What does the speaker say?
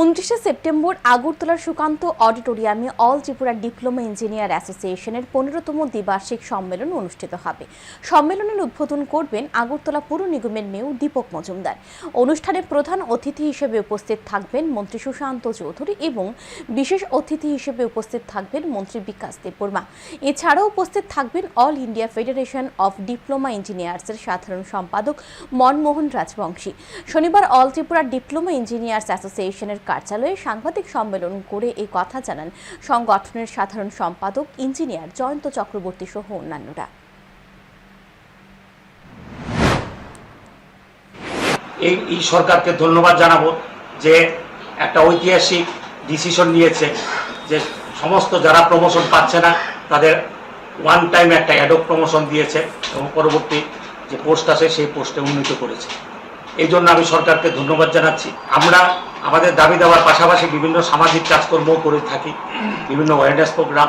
উনত্রিশে সেপ্টেম্বর আগরতলার সুকান্ত অডিটোরিয়ামে অল ত্রিপুরা ডিপ্লোমা ইঞ্জিনিয়ার অ্যাসোসিয়েশনের পনেরোতম দ্বিবার্ষিক সম্মেলন অনুষ্ঠিত হবে। সম্মেলনের উদ্বোধন করবেন আগরতলা পুর নিগমের মেয়র দীপক মজুমদার। অনুষ্ঠানে প্রধান অতিথি হিসেবে উপস্থিত থাকবেন মন্ত্রী সুশান্ত চৌধুরী এবং বিশেষ অতিথি হিসেবে উপস্থিত থাকবেন মন্ত্রী বিকাশ দেববর্মা। এছাড়াও উপস্থিত থাকবেন all India federation of diploma ইঞ্জিনিয়ার্সের সাধারণ সম্পাদক মনমোহন রাজবংশী। শনিবার অল ত্রিপুরা ডিপ্লোমা ইঞ্জিনিয়ার্স অ্যাসোসিয়েশনের কার্যালয়ে সাংবাদিক সম্মেলন করে এই কথা জানান সংগঠনের সাধারণ সম্পাদক ইঞ্জিনিয়ার জয়ন্ত চক্রবর্তী সহ অন্যান্যরা। এই এই সরকারকে ধন্যবাদ জানাব যে একটা ঐতিহাসিক ডিসিশন নিয়েছে যে সমস্ত যারা প্রমোশন পাচ্ছে না, তাদের ওয়ান টাইম একটা অ্যাডক প্রমোশন দিয়েছে এবং পরবর্তী যে পোস্ট আছে সেই পোস্টে উন্নীত করেছে। এই জন্য আমি সরকারকে ধন্যবাদ জানাচ্ছি। আমরা আমাদের দাবি দেওয়ার পাশাপাশি বিভিন্ন সামাজিক কাজকর্মও করে থাকি বিভিন্ন অ্যাওয়ারনেস প্রোগ্রাম